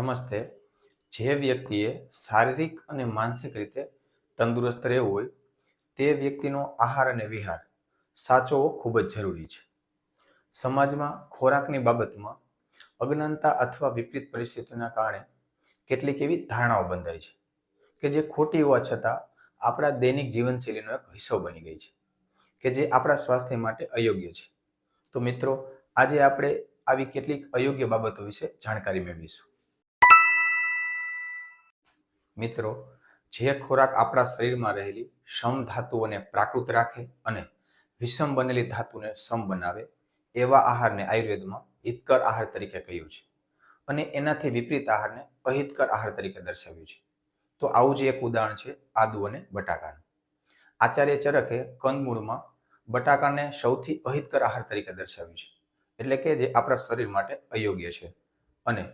નમસ્તે. જે વ્યક્તિએ શારીરિક અને માનસિક રીતે તંદુરસ્ત રહેવું હોય, તે વ્યક્તિનો આહાર અને વિહાર સાચવવો ખૂબ જ જરૂરી છે. સમાજમાં ખોરાકની બાબતમાં અજ્ઞાનતા અથવા વિપરીત પરિસ્થિતિના કારણે કેટલીક એવી ધારણાઓ બંધાય છે કે જે ખોટી હોવા છતાં આપણા દૈનિક જીવનશૈલીનો એક હિસ્સો બની ગઈ છે કે જે આપણા સ્વાસ્થ્ય માટે અયોગ્ય છે. તો મિત્રો, આજે આપણે આવી કેટલીક અયોગ્ય બાબતો વિશે જાણકારી મેળવીશું. મિત્રો, જે ખોરાક આપણા શરીરમાં રહેલી સમ ધાતુઓને પ્રાકૃત રાખે અને વિષમ બનેલી ધાતુને સમ બનાવે, એવા આહારને આયુર્વેદમાં હિતકર આહાર તરીકે કહ્યું છે. અને એનાથી વિપરીત આહારને અહિતકર આહાર તરીકે દર્શાવ્યું છે. તો આવું જ એક ઉદાહરણ છે આદુ અને બટાકાનું. આચાર્ય ચરકે કંદમૂળમાં બટાકાને સૌથી અહિતકર આહાર તરીકે દર્શાવ્યું છે. એટલે કે જે આપણા શરીર માટે અયોગ્ય છે. અને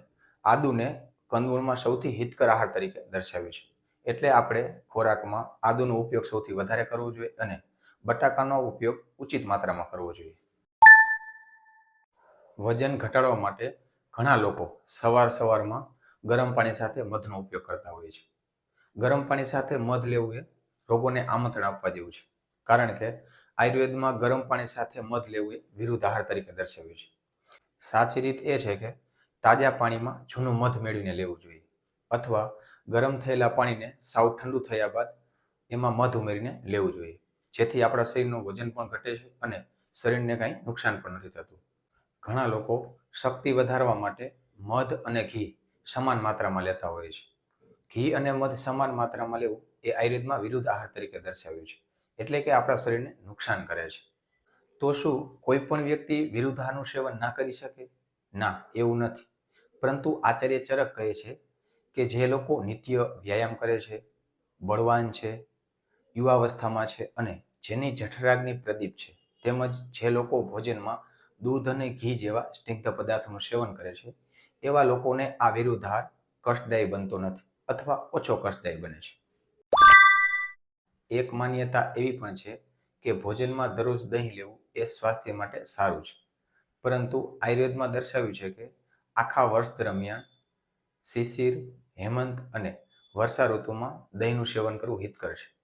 આદુને કંદમૂળમાં સૌથી હિતકર આહાર તરીકે દર્શાવ્યું છે. એટલે આપણે ખોરાકમાં આદુનો ઉપયોગ સૌથી વધારે કરવો જોઈએ અને બટાકાનો ઉપયોગ ઉચિત માત્રામાં કરવો જોઈએ. વજન ઘટાડવા માટે ઘણા લોકો સવાર સવારમાં ગરમ પાણી સાથે મધનો ઉપયોગ કરતા હોય છે. ગરમ પાણી સાથે મધ લેવું એ રોગોને આમંત્રણ આપવા જેવું છે. કારણ કે આયુર્વેદમાં ગરમ પાણી સાથે મધ લેવું એ વિરુદ્ધ આહાર તરીકે દર્શાવ્યું છે. સાચી રીત એ છે કે તાજા પાણીમાં જૂનું મધ મેળવીને લેવું જોઈએ. અથવા ગરમ થયેલા પાણીને સાવ ઠંડુ થયા બાદ એમાં મધ ઉમેરીને લેવું જોઈએ. જેથી આપણા શરીરનું વજન પણ ઘટે છે અને શરીરને કાંઈ નુકસાન પણ નથી થતું. ઘણા લોકો શક્તિ વધારવા માટે મધ અને ઘી સમાન માત્રામાં લેતા હોય છે. ઘી અને મધ સમાન માત્રામાં લેવું એ આયુર્વેદમાં વિરુદ્ધ આહાર તરીકે દર્શાવ્યું છે. એટલે કે આપણા શરીરને નુકસાન કરે છે. તો શું કોઈ પણ વ્યક્તિ વિરુદ્ધ સેવન ના કરી શકે? ના, એવું નથી. પરંતુ આચાર્ય ચરક કહે છે કે જે લોકો નિત્ય વ્યાયામ કરે છે, બળવાન છે, યુવાવસ્થામાં છે અને જેની જઠરાગ્નિ પ્રદીપ છે, તેમજ જે લોકો ભોજનમાં દૂધ અને ઘી જેવા સ્નિગ્ધ પદાર્થોનું સેવન કરે છે, એવા લોકોને આ વિરુદ્ધાર કષ્ટદાયી બનતો નથી અથવા ઓછો કષ્ટદાયી બને છે. એક માન્યતા એવી પણ છે કે ભોજનમાં દરરોજ દહીં લેવું એ સ્વાસ્થ્ય માટે સારું છે. પરંતુ આયુર્વેદમાં દર્શાવ્યું છે કે આખા વર્ષ દરમિયાન શિશિર, હેમંત અને વર્ષા ઋતુમાં દહીંનું સેવન કરવું હિતકર છે.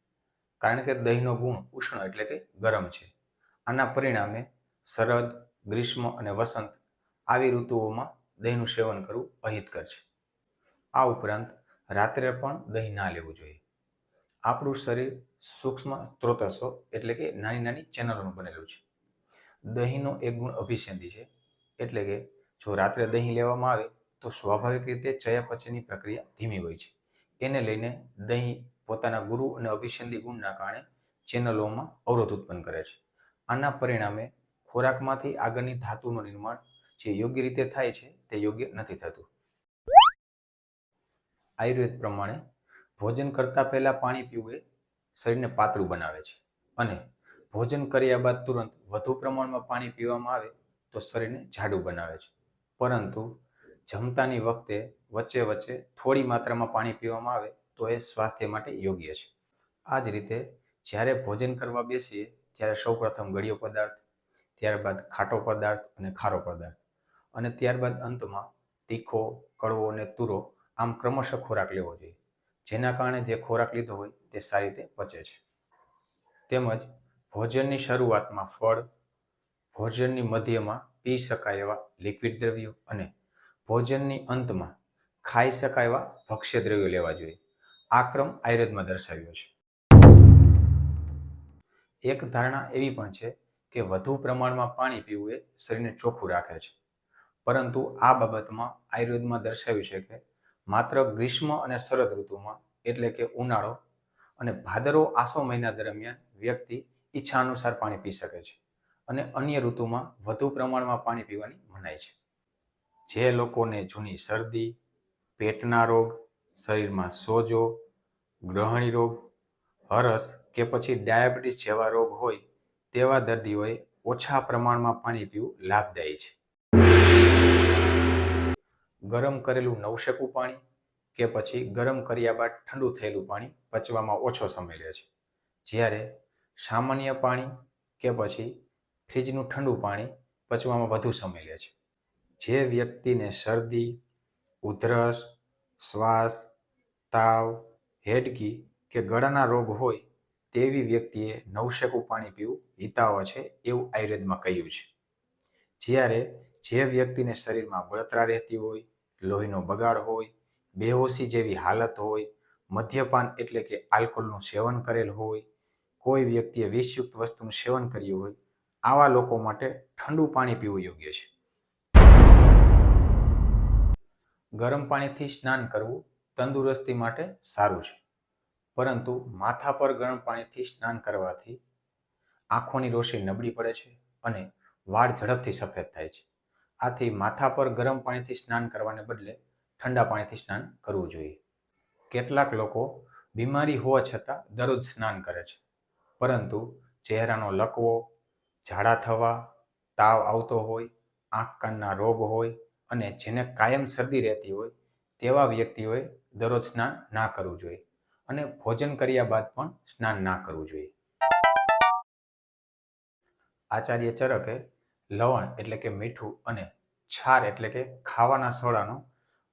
કારણ કે દહીંનો ગુણ ઉષ્ણ એટલે કે ગરમ છે. આના પરિણામે શરદ, ગ્રીષ્મ અને વસંત આવી ઋતુઓમાં દહીંનું સેવન કરવું અહિતકર છે. આ ઉપરાંત રાત્રે પણ દહીં ના લેવું જોઈએ. આપણું શરીર સૂક્ષ્મ સ્ત્રોતસો એટલે કે નાની નાની ચેનલોનું બનેલું છે. દહીંનો એક ગુણ અભિસંધિ છે એટલે કે જો રાત્રે દહીં લેવામાં આવે, તો સ્વાભાવિક રીતે ચયાપચયની પ્રક્રિયા ધીમી હોય છે. એને લઈને દહીં પોતાના ગુરુ અને અભિસંધી ગુણના કારણે ચેનલોમાં અવરોધ ઉત્પન્ન કરે છે. આના પરિણામે ખોરાકમાંથી આગળની ધાતુનું નિર્માણ જે યોગ્ય રીતે થાય છે, તે યોગ્ય નથી થતું. આયુર્વેદ પ્રમાણે ભોજન કરતા પહેલા પાણી પીવું એ શરીરને પાતળું બનાવે છે અને ભોજન કર્યા બાદ તુરંત વધુ પ્રમાણમાં પાણી પીવામાં આવે, તો શરીરને જાડું બનાવે છે. પરંતુ જમતાની વખતે વચ્ચે વચ્ચે થોડી માત્રામાં પાણી પીવામાં આવે તો એ સ્વાસ્થ્ય માટે યોગ્ય છે. આ જ રીતે જ્યારે ભોજન કરવા બેસીએ ત્યારે સૌપ્રથમ ગળ્યો પદાર્થ, ત્યારબાદ ખાટો પદાર્થ અને ખારો પદાર્થ અને ત્યારબાદ અંતમાં તીખો, કડવો અને તુરો આમ ક્રમશઃ ખોરાક લેવો જોઈએ. જેના કારણે જે ખોરાક લીધો હોય તે સારી રીતે પચે છે. તેમજ ભોજનની શરૂઆતમાં ફળ, ભોજનની મધ્યમાં પી શકાય એવા લિક્વિડ દ્રવ્યો અને ભોજનની અંતમાં ખાઈ શકાય એવા ભક્ષ્ય દ્રવ્યો લેવા જોઈએ. આ ક્રમ આયુર્વેદમાં દર્શાવ્યો છે. એક ધારણા એવી પણ છે કે વધુ પ્રમાણમાં પાણી પીવું એ શરીરને ચોખ્ખું રાખે છે. પરંતુ આ બાબતમાં આયુર્વેદમાં દર્શાવ્યું છે કે માત્ર ગ્રીષ્મ અને શરદ ઋતુમાં એટલે કે ઉનાળો અને ભાદરો આસો મહિના દરમિયાન વ્યક્તિ ઈચ્છા અનુસાર પાણી પી શકે છે. અને અન્ય ઋતુમાં વધુ પ્રમાણમાં પાણી પીવાની મનાય છે. જે લોકોને જૂની શરદી, પેટના રોગ, શરીરમાં સોજો, ગ્રહણી રોગ, હરસ કે પછી ડાયાબિટીસ જેવા રોગ હોય તેવા દર્દીઓએ ઓછા પ્રમાણમાં પાણી પીવું લાભદાયી છે. ગરમ કરેલું નવશેકું પાણી કે પછી ગરમ કર્યા બાદ ઠંડુ થયેલું પાણી પચવામાં ઓછો સમય લે છે. જ્યારે સામાન્ય પાણી કે પછી ફ્રીજનું ઠંડુ પાણી પચવામાં વધુ સમય લે છે. જે વ્યક્તિને શરદી, ઉધરસ, શ્વાસ, તાવ, હેડકી કે ગળાના રોગ હોય તેવી વ્યક્તિએ નવશેકું પાણી પીવું હિતાવ છે એવું આયુર્વેદમાં કહ્યું છે. જ્યારે જે વ્યક્તિને શરીરમાં બળતરા રહેતી હોય, લોહીનો બગાડ હોય, બેહોશી જેવી હાલત હોય, મદ્યપાન એટલે કે આલ્કોહોલનું સેવન કરેલ હોય, કોઈ વ્યક્તિએ વિષયુક્ત વસ્તુનું સેવન કર્યું હોય આવા લોકો માટે ઠંડુ પાણી પીવું યોગ્ય છે. ગરમ પાણીથી સ્નાન કરવું તંદુરસ્તી માટે સારું છે. પરંતુ માથા પર ગરમ પાણીથી સ્નાન કરવાથી આંખોની રોશની નબળી પડે છે અને વાળ ઝડપથી સફેદ થાય છે. આથી માથા પર ગરમ પાણીથી સ્નાન કરવાને બદલે ઠંડા પાણીથી સ્નાન કરવું જોઈએ. કેટલાક લોકો બીમારી હોવા છતાં દરરોજ સ્નાન કરે છે. પરંતુ ચહેરાનો લકવો ઝાડા થવા, તાવ આવતો હોય, આંખ કાનના રોગ હોય અને જેને કાયમ શરદી રહેતી હોય તેવા વ્યક્તિઓએ દરરોજ સ્નાન ના કરવું જોઈએ અને ભોજન કર્યા બાદ પણ સ્નાન ના કરવું જોઈએ. આચાર્ય ચરકે લવણ એટલે કે મીઠું અને છાર એટલે કે ખાવાના સોડાનો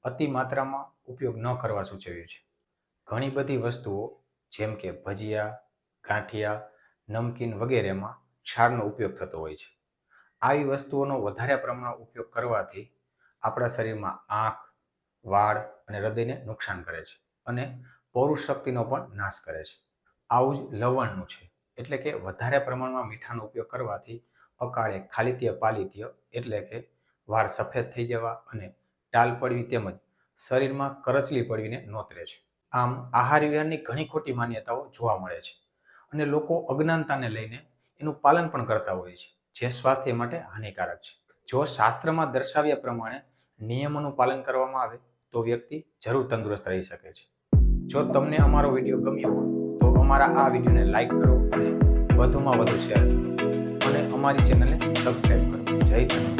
અતિ માત્રામાં ઉપયોગ ન કરવા સૂચવ્યું છે. ઘણી બધી વસ્તુઓ જેમ કે ભજીયા, ગાંઠિયા, નમકીન વગેરેમાં છારનો ઉપયોગ થતો હોય છે. આવી વસ્તુઓનો વધારે પ્રમાણમાં ઉપયોગ કરવાથી આપણા શરીરમાં આંખ, વાળ અને હૃદયને નુકસાન કરે છે અને પૌરુષ શક્તિનો પણ નાશ કરે છે. આવું જ લવણનું છે, એટલે કે વધારે પ્રમાણમાં મીઠાનો ઉપયોગ કરવાથી અકાળે ખાલીત્ય પાલિત્ય, એટલે કે વાળ સફેદ થઈ જવા અને ટાલ પડવી તેમજ શરીરમાં કરચલી પડવીને નોતરે છે. આમ આહાર વિહારની ઘણી ખોટી માન્યતાઓ જોવા મળે છે અને લોકો અજ્ઞાનતાને લઈને એનું પાલન પણ કરતા હોય છે. જે સ્વાસ્થ્ય માટે હાનિકારક છે. જો શાસ્ત્રમાં દર્શાવ્યા પ્રમાણે નિયમોનું પાલન કરવામાં આવે, તો વ્યક્તિ જરૂર તંદુરસ્ત રહી શકે છે. જો તમને અમારો વીડિયો ગમ્યો હોય, તો અમારા આ વિડીયોને લાઈક કરો અને વધુમાં વધુ શેર કરો. અને અમારી ચેનલને સબસ્ક્રાઈબ કરો. જય ધન્યવાદ